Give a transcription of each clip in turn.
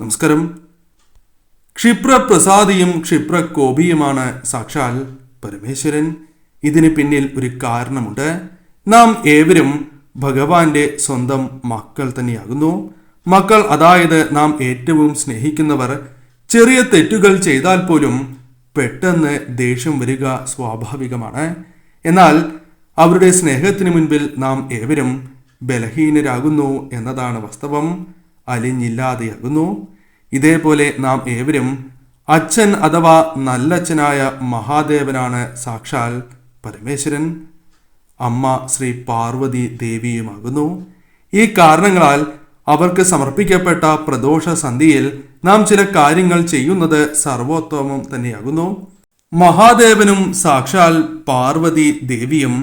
നമസ്കാരം. ക്ഷിപ്രപ്രസാദിയും ക്ഷിപ്രകോപിയുമാണ് സാക്ഷാൽ പരമേശ്വരൻ. ഇതിന് പിന്നിൽ ഒരു കാരണമുണ്ട്. നാം ഏവരും ഭഗവാന്റെ സ്വന്തം മക്കൾ തന്നെയാകുന്നു. മക്കൾ അതായത് നാം ഏറ്റവും സ്നേഹിക്കുന്നവർ. ചെറിയ തെറ്റുകൾ ചെയ്താൽ പോലും പെട്ടെന്ന് ദേഷ്യം വരിക സ്വാഭാവികമാണ്. എന്നാൽ അവരുടെ സ്നേഹത്തിന് മുൻപിൽ നാം ഏവരും ബലഹീനരാകുന്നു എന്നതാണ് വാസ്തവം. അലിഞ്ഞില്ലാതെയാകുന്നു ഇതേപോലെ നാം ഏവരും അച്ഛൻ അഥവാ നല്ലച്ഛനായ മഹാദേവനാണ് സാക്ഷാൽ പരമേശ്വരൻ. അമ്മ ശ്രീ പാർവതി ദേവിയുമാകുന്നു. ഈ കാരണങ്ങളാൽ അവർക്ക് സമർപ്പിക്കപ്പെട്ട പ്രദോഷ സന്ധിയിൽ നാം ചില കാര്യങ്ങൾ ചെയ്യുന്നത് സർവോത്തമം തന്നെയാകുന്നു. മഹാദേവനും സാക്ഷാൽ പാർവതി ദേവിയും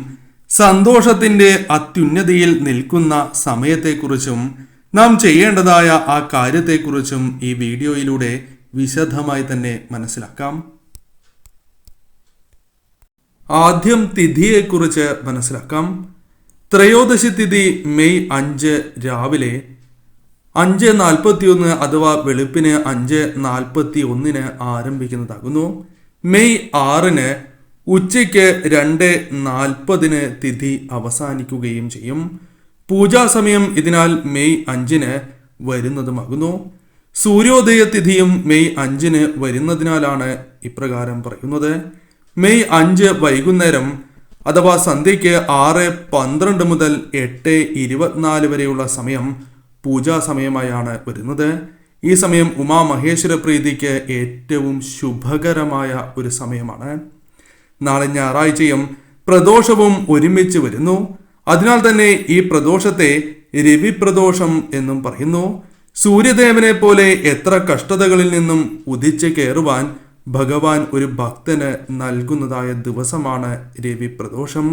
സന്തോഷത്തിന്റെ അത്യുന്നതിയിൽ നിൽക്കുന്ന സമയത്തെക്കുറിച്ചും നാം ചെയ്യേണ്ടതായ ആ കാര്യത്തെക്കുറിച്ചും ഈ വീഡിയോയിലൂടെ വിശദമായി തന്നെ മനസ്സിലാക്കാം. ആദ്യം തിഥിയെക്കുറിച്ച് മനസ്സിലാക്കാം. ത്രയോദശി തിഥി മെയ് അഞ്ച് രാവിലെ അഞ്ച് നാൽപ്പത്തിയൊന്ന് അഥവാ വെളുപ്പിന് അഞ്ച് നാൽപ്പത്തി ഒന്നിന് ആരംഭിക്കുന്നതാകുന്നു. മെയ് ആറിന് ഉച്ചയ്ക്ക് രണ്ട് നാൽപ്പതിന് തിഥി അവസാനിക്കുകയും ചെയ്യും. പൂജാസമയം ഇതിനാൽ മെയ് അഞ്ചിന് വരുന്നതുമാകുന്നു. സൂര്യോദയ തിഥിയും മെയ് അഞ്ചിന് വരുന്നതിനാലാണ് ഇപ്രകാരം പറയുന്നത്. മെയ് അഞ്ച് വൈകുന്നേരം അഥവാ സന്ധ്യയ്ക്ക് ആറ് പന്ത്രണ്ട് മുതൽ എട്ട് ഇരുപത്തിനാല് വരെയുള്ള സമയം പൂജാ സമയമായാണ് വരുന്നത്. ഈ സമയം ഉമാമഹേശ്വര പ്രീതിക്ക് ഏറ്റവും ശുഭകരമായ ഒരു സമയമാണ്. നാളെ ഞായറാഴ്ചയും പ്രദോഷവും ഒരുമിച്ച് വരുന്നു. അതിനാൽ തന്നെ ഈ പ്രദോഷത്തെ രവിപ്രദോഷം എന്നും പറയുന്നു. സൂര്യദേവനെ പോലെ എത്ര കഷ്ടതകളിൽ നിന്നും ഉദിച്ച് കയറുവാൻ ഭഗവാൻ ഒരു ഭക്തന് നൽകുന്നതായ ദിവസമാണ് രവി പ്രദോഷം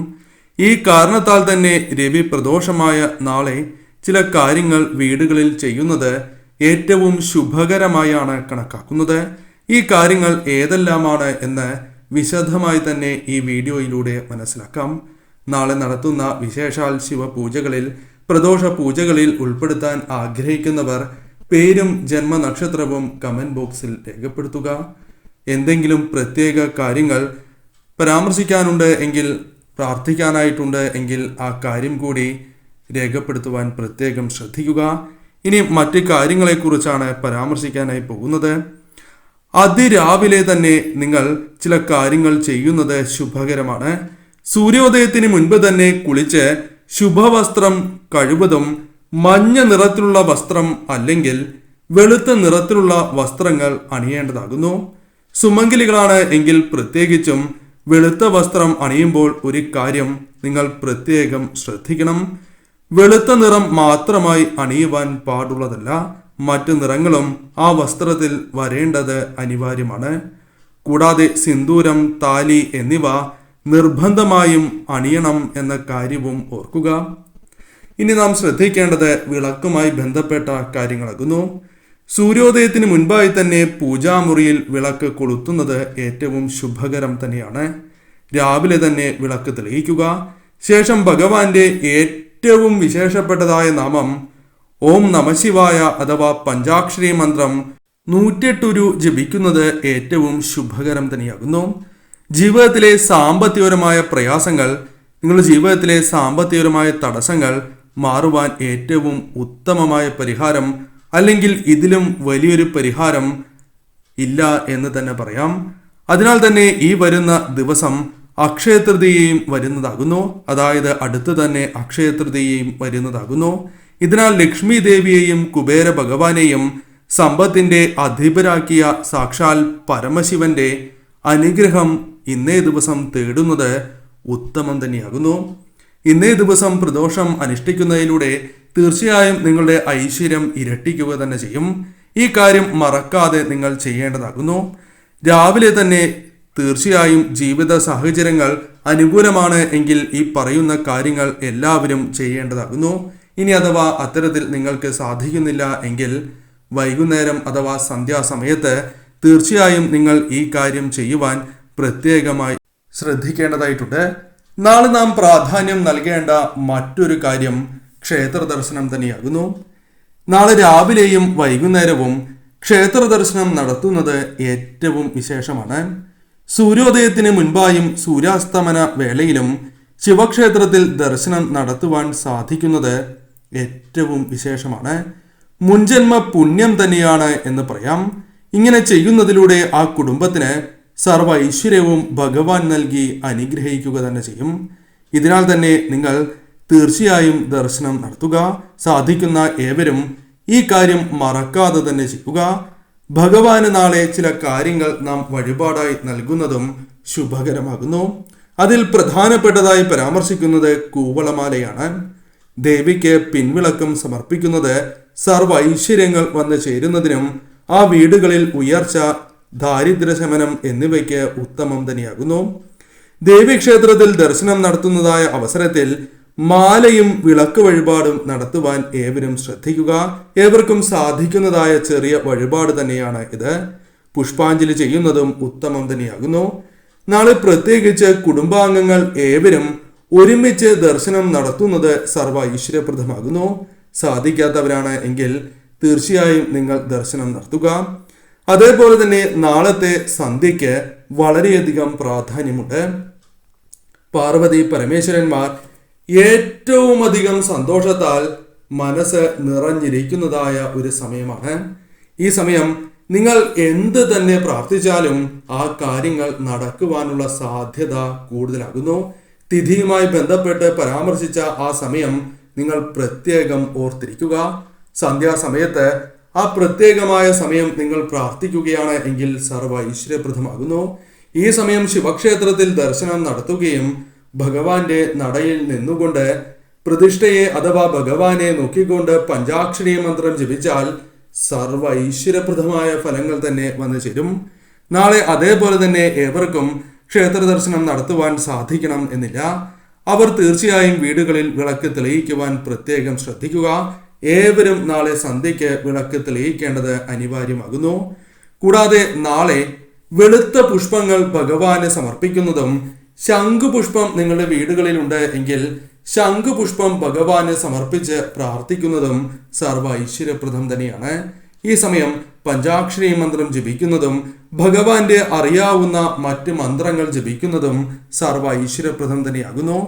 ഈ കാരണത്താൽ തന്നെ രവി പ്രദോഷമായ നാളെ ചില കാര്യങ്ങൾ വീടുകളിൽ ചെയ്യുന്നത് ഏറ്റവും ശുഭകരമായാണ് കണക്കാക്കുന്നത്. ഈ കാര്യങ്ങൾ ഏതെല്ലാമാണ് എന്ന് വിശദമായി തന്നെ ഈ വീഡിയോയിലൂടെ മനസ്സിലാക്കാം. നാളെ നടത്തുന്ന വിശേഷാൽ ശിവപൂജകളിൽ പ്രദോഷ പൂജകളിൽ ഉൾപ്പെടുത്താൻ ആഗ്രഹിക്കുന്നവർ പേരും ജന്മനക്ഷത്രവും കമന്റ് ബോക്സിൽ രേഖപ്പെടുത്തുക. എന്തെങ്കിലും പ്രത്യേക കാര്യങ്ങൾ പരാമർശിക്കാനുണ്ട് എങ്കിൽ പ്രാർത്ഥിക്കാനായിട്ടുണ്ട് എങ്കിൽ ആ കാര്യം കൂടി രേഖപ്പെടുത്തുവാൻ പ്രത്യേകം ശ്രദ്ധിക്കുക. ഇനി മറ്റ് കാര്യങ്ങളെക്കുറിച്ചാണ് പരാമർശിക്കാനായി പോകുന്നത്. അതിരാവിലെ തന്നെ നിങ്ങൾ ചില കാര്യങ്ങൾ ചെയ്യുന്നത് ശുഭകരമാണ്. സൂര്യോദയത്തിന് മുൻപ് തന്നെ കുളിച്ച് ശുഭവസ്ത്രം കഴിവതും മഞ്ഞ നിറത്തിലുള്ള വസ്ത്രം അല്ലെങ്കിൽ വെളുത്ത നിറത്തിലുള്ള വസ്ത്രങ്ങൾ അണിയേണ്ടതാകുന്നു. സുമംഗലികളാണ് എങ്കിൽ പ്രത്യേകിച്ചും വെളുത്ത വസ്ത്രം അണിയുമ്പോൾ ഒരു കാര്യം നിങ്ങൾ പ്രത്യേകം ശ്രദ്ധിക്കണം. വെളുത്ത നിറം മാത്രമായി അണിയുവാൻ പാടുള്ളതല്ല മറ്റു നിറങ്ങളും ആ വസ്ത്രത്തിൽ വരേണ്ടത് അനിവാര്യമാണ്. കൂടാതെ സിന്ദൂരം താലി എന്നിവ നിർബന്ധമായും അണിയണം എന്ന കാര്യവും ഓർക്കുക. ഇനി നാം ശ്രദ്ധിക്കേണ്ടത് വിളക്കുമായി ബന്ധപ്പെട്ട കാര്യങ്ങളാകുന്നു. സൂര്യോദയത്തിന് മുൻപായി തന്നെ പൂജാമുറിയിൽ വിളക്ക് കൊളുത്തുന്നത് ഏറ്റവും ശുഭകരം തന്നെയാണ്. രാവിലെ തന്നെ വിളക്ക് തെളിയിക്കുക. ശേഷം ഭഗവാന്റെ ഏറ്റവും വിശേഷപ്പെട്ടതായ നാമം ഓം നമശിവായ അഥവാ പഞ്ചാക്ഷരി മന്ത്രം നൂറ്റെട്ടുരു ജപിക്കുന്നത് ഏറ്റവും ശുഭകരം തന്നെയാകുന്നു. ജീവിതത്തിലെ സാമ്പത്തികപരമായ പ്രയാസങ്ങൾ നിങ്ങളുടെ ജീവിതത്തിലെ സാമ്പത്തികപരമായ തടസ്സങ്ങൾ മാറുവാൻ ഏറ്റവും ഉത്തമമായ പരിഹാരം അല്ലെങ്കിൽ ഇതിലും വലിയൊരു പരിഹാരം ഇല്ല എന്ന് തന്നെ പറയാം. അതിനാൽ തന്നെ ഈ വരുന്ന ദിവസം അക്ഷയതൃതിയെയും വരുന്നതാകുന്നു. അതായത് അടുത്ത് തന്നെ അക്ഷയതൃതിയെയും വരുന്നതാകുന്നു. ഇതിനാൽ ലക്ഷ്മി ദേവിയെയും കുബേര ഭഗവാനെയും സമ്പത്തിന്റെ അധിപരാക്കിയ സാക്ഷാൽ പരമശിവന്റെ അനുഗ്രഹം ഇന്നേ ദിവസം തേടുന്നത് ഉത്തമം തന്നെയാകുന്നു. ഇന്നേ ദിവസം പ്രദോഷം അനുഷ്ഠിക്കുന്നതിലൂടെ തീർച്ചയായും നിങ്ങളുടെ ഐശ്വര്യം ഇരട്ടിക്കുക തന്നെ ചെയ്യും. ഈ കാര്യം മറക്കാതെ നിങ്ങൾ ചെയ്യേണ്ടതാകുന്നു. രാവിലെ തന്നെ തീർച്ചയായും ജീവിത സാഹചര്യങ്ങൾ അനുകൂലമാണ് എങ്കിൽ ഈ പറയുന്ന കാര്യങ്ങൾ എല്ലാവരും ചെയ്യേണ്ടതാകുന്നു. ഇനി അഥവാ അത്തരത്തിൽ നിങ്ങൾക്ക് സാധിക്കുന്നില്ല എങ്കിൽ വൈകുന്നേരം അഥവാ സന്ധ്യാസമയത്ത് തീർച്ചയായും നിങ്ങൾ ഈ കാര്യം ചെയ്യുവാൻ പ്രത്യേകമായി ശ്രദ്ധിക്കേണ്ടതായിട്ടുണ്ട്. നാളെ നാം പ്രാധാന്യം നൽകേണ്ട മറ്റൊരു കാര്യം ക്ഷേത്ര ദർശനം തന്നെയാകുന്നു. നാളെ രാവിലെയും വൈകുന്നേരവും ക്ഷേത്ര ദർശനം നടത്തുന്നത് ഏറ്റവും വിശേഷമാണ്. സൂര്യോദയത്തിന് മുൻപായും സൂര്യാസ്തമന വേളയിലും ശിവക്ഷേത്രത്തിൽ ദർശനം നടത്തുവാൻ സാധിക്കുന്നത് ഏറ്റവും വിശേഷമാണ്. മുൻജന്മ പുണ്യം തന്നെയാണ് എന്ന് പറയാം. ഇങ്ങനെ ചെയ്യുന്നതിലൂടെ ആ കുടുംബത്തിന് സർവ ഐശ്വര്യവും ഭഗവാൻ നൽകി അനുഗ്രഹിക്കുക തന്നെ ചെയ്യും. ഇതിനാൽ തന്നെ നിങ്ങൾ തീർച്ചയായും ദർശനം നടത്തുക സാധിക്കുന്ന ഏവരും ഈ കാര്യം മറക്കാതെ തന്നെ ചെയ്യുക. ഭഗവാന് നാളെ ചില കാര്യങ്ങൾ നാം വഴിപാടായി നൽകുന്നതും ശുഭകരമാകുന്നു. അതിൽ പ്രധാനപ്പെട്ടതായി പരാമർശിക്കുന്നത് കൂവളമാലയാണ്. ദേവിക്ക് പിൻവിളക്കം സമർപ്പിക്കുന്നത് സർവ ഐശ്വര്യങ്ങൾ വന്നു ചേരുന്നതിനും ആ വീടുകളിൽ ഉയർച്ച ദാരിദ്ര്യശമനം എന്നിവയ്ക്ക് ഉത്തമം തന്നെയാകുന്നു. ദേവീക്ഷേത്രത്തിൽ ദർശനം നടത്തുന്നതായ അവസരത്തിൽ മാലയും വിളക്ക് വഴിപാടും നടത്തുവാൻ ഏവരും ശ്രദ്ധിക്കുക. ഏവർക്കും സാധിക്കുന്നതായ ചെറിയ വഴിപാട് തന്നെയാണ് ഇത്. പുഷ്പാഞ്ജലി ചെയ്യുന്നതും ഉത്തമം തന്നെയാകുന്നു. നാളെ പ്രത്യേകിച്ച് കുടുംബാംഗങ്ങൾ ഏവരും ഒരുമിച്ച് ദർശനം നടത്തുന്നത് സർവ ഐശ്വര്യപ്രദമാകുന്നു സാധിക്കാത്തവരാണ് എങ്കിൽ തീർച്ചയായും നിങ്ങൾ ദർശനം നടത്തുക. അതേപോലെ തന്നെ നാളത്തെ സന്ധ്യയ്ക്ക് വളരെയധികം പ്രാധാന്യമുണ്ട്. പാർവതി പരമേശ്വരന്മാർ ഏറ്റവും അധികം സന്തോഷത്താൽ മനസ്സ് നിറഞ്ഞിരിക്കുന്നതായ ഒരു സമയമാണ്. ഈ സമയം നിങ്ങൾ എന്ത് തന്നെ പ്രാർത്ഥിച്ചാലും ആ കാര്യങ്ങൾ നടക്കുവാനുള്ള സാധ്യത കൂടുതലാകുന്നു. തിഥിയുമായി ബന്ധപ്പെട്ട് പരാമർശിച്ച ആ സമയം നിങ്ങൾ പ്രത്യേകം ഓർത്തിരിക്കുക. സന്ധ്യാസമയത്ത് ആ പ്രത്യേകമായ സമയം നിങ്ങൾ പ്രാർത്ഥിക്കുകയാണ് എങ്കിൽ സർവ ഐശ്വര്യപ്രദമാകുന്നു ഈ സമയം ശിവക്ഷേത്രത്തിൽ ദർശനം നടത്തുകയും ഭഗവാന്റെ നടയിൽ നിന്നുകൊണ്ട് പ്രതിഷ്ഠയെ അഥവാ ഭഗവാനെ നോക്കിക്കൊണ്ട് പഞ്ചാക്ഷരീ മന്ത്രം ജപിച്ചാൽ സർവ ഐശ്വര്യപ്രദമായ ഫലങ്ങൾ തന്നെ വന്നു ചേരും. നാളെ അതേപോലെ തന്നെ ഏവർക്കും ക്ഷേത്ര ദർശനം നടത്തുവാൻ സാധിക്കണം എന്നില്ല. അവർ തീർച്ചയായും വീടുകളിൽ വിളക്ക് തെളിയിക്കുവാൻ പ്രത്യേകം ശ്രദ്ധിക്കുക. ഏവരും നാളെ സന്ധ്യയ്ക്ക് വിളക്ക് തെളിയിക്കേണ്ടത് അനിവാര്യമാകുന്നു. കൂടാതെ നാളെ വെളുത്ത പുഷ്പങ്ങൾ ഭഗവാന് സമർപ്പിക്കുന്നതും ശംഖുപുഷ്പം നിങ്ങളുടെ വീടുകളിലുണ്ട് എങ്കിൽ ശംഖുപുഷ്പം ഭഗവാന് സമർപ്പിച്ച് പ്രാർത്ഥിക്കുന്നതും സർവ ഐശ്വര്യപ്രദം തന്നെയാണ്. ഈ സമയം പഞ്ചാക്ഷരി മന്ത്രം ജപിക്കുന്നതും ഭഗവാന്റെ അറിയാവുന്ന മറ്റ് മന്ത്രങ്ങൾ ജപിക്കുന്നതും സർവ ഐശ്വര്യപ്രദം തന്നെയാകുന്നു.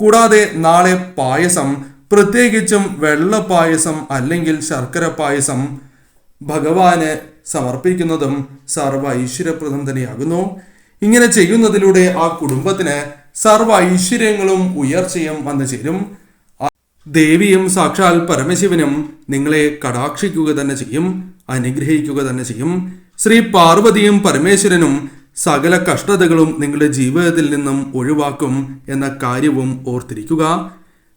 കൂടാതെ നാളെ പായസം പ്രത്യേകിച്ചും വെള്ളപ്പായസം അല്ലെങ്കിൽ ശർക്കര പായസം ഭഗവാന് സമർപ്പിക്കുന്നതും സർവ ഐശ്വര്യപ്രദം തന്നെയാകുന്നു. ഇങ്ങനെ ചെയ്യുന്നതിലൂടെ ആ കുടുംബത്തിന് സർവ ഐശ്വര്യങ്ങളും ഉയർച്ചയും വന്നു ചേരും. ദേവിയും സാക്ഷാൽ പരമശിവനും നിങ്ങളെ കടാക്ഷിക്കുക തന്നെ ചെയ്യും അനുഗ്രഹിക്കുക തന്നെ ചെയ്യും. ശ്രീ പാർവതിയും പരമേശ്വരനും സകല കഷ്ടതകളും നിങ്ങളുടെ ജീവിതത്തിൽ നിന്നും ഒഴിവാക്കും എന്ന കാര്യവും ഓർത്തിരിക്കുക.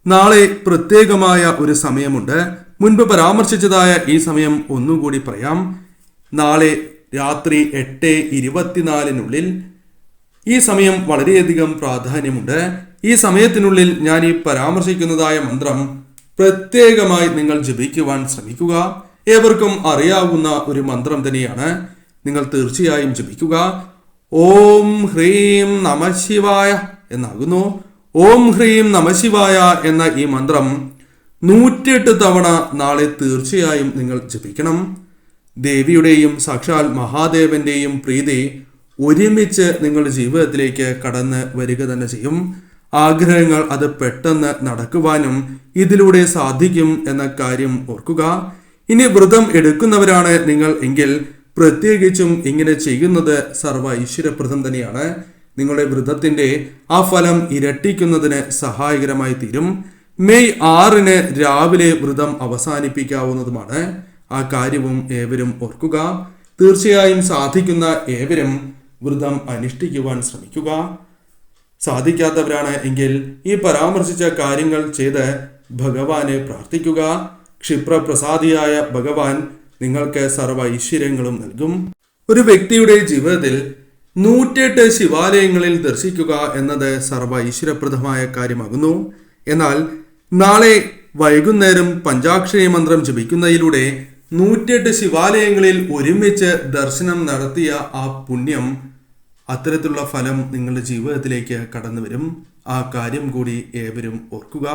നാളെ പ്രത്യേകമായ ഒരു സമയമുണ്ട്. മുൻപ് പരാമർശിച്ചതായ ഈ സമയം ഒന്നുകൂടി പറയാം. നാളെ രാത്രി എട്ട് ഇരുപത്തിനാലിനുള്ളിൽ ഈ സമയം വളരെയധികം പ്രാധാന്യമുണ്ട്. ഈ സമയത്തിനുള്ളിൽ ഞാൻ ഈ പരാമർശിക്കുന്നതായ മന്ത്രം പ്രത്യേകമായി നിങ്ങൾ ജപിക്കുവാൻ ശ്രമിക്കുക. ഏവർക്കും അറിയാവുന്ന ഒരു മന്ത്രം തന്നെയാണ്. നിങ്ങൾ തീർച്ചയായും ജപിക്കുക. ഓം ഹ്രീം നമശിവായ എന്നാകുന്നു. ഓം ഹ്രീം നമശിവായ എന്ന ഈ മന്ത്രം നൂറ്റിയെട്ട് തവണ നാളെ തീർച്ചയായും നിങ്ങൾ ജപിക്കണം. ദേവിയുടെയും സാക്ഷാൽ മഹാദേവന്റെയും പ്രീതി ഒരുമിച്ച് നിങ്ങളുടെ ജീവിതത്തിലേക്ക് കടന്ന് വരിക തന്നെ ചെയ്യും. ആഗ്രഹങ്ങൾ അത് പെട്ടെന്ന് നടക്കുവാനും ഇതിലൂടെ സാധിക്കും എന്ന കാര്യം ഓർക്കുക. ഇനി വ്രതം എടുക്കുന്നവരാണ് നിങ്ങൾ എങ്കിൽ പ്രത്യേകിച്ചും ഇങ്ങനെ ചെയ്യുന്നത് സർവ ഐശ്വര്യപ്രദം തന്നെയാണ്. നിങ്ങളുടെ വ്രതത്തിന്റെ ആ ഫലം ഇരട്ടിക്കുന്നതിന് സഹായകരമായി തീരും. മെയ് ആറിന് രാവിലെ വ്രതം അവസാനിപ്പിക്കാവുന്നതുമാണ്. ആ കാര്യവും ഏവരും ഓർക്കുക. തീർച്ചയായും സാധിക്കുന്ന ഏവരും വ്രതം അനുഷ്ഠിക്കുവാൻ ശ്രമിക്കുക. സാധിക്കാത്തവരാണ് എങ്കിൽ ഈ പരാമർശിച്ച കാര്യങ്ങൾ ചെയ്ത് ഭഗവാനെ പ്രാർത്ഥിക്കുക. ക്ഷിപ്രപ്രസാദിയായ ഭഗവാൻ നിങ്ങൾക്ക് സർവ ഐശ്വര്യങ്ങളും നൽകും. ഒരു വ്യക്തിയുടെ ജീവിതത്തിൽ നൂറ്റെട്ട് ശിവാലയങ്ങളിൽ ദർശിക്കുക എന്നത് സർവ ഐശ്വര്യപ്രദമായ കാര്യമാകുന്നു. എന്നാൽ നാളെ വൈകുന്നേരം പഞ്ചാക്ഷരി മന്ത്രം ജപിക്കുന്നതിലൂടെ നൂറ്റെട്ട് ശിവാലയങ്ങളിൽ ഒരുമിച്ച് ദർശനം നടത്തിയ ആ പുണ്യം അത്തരത്തിലുള്ള ഫലം നിങ്ങളുടെ ജീവിതത്തിലേക്ക് കടന്നു വരും ആ കാര്യം കൂടി ഏവരും ഓർക്കുക.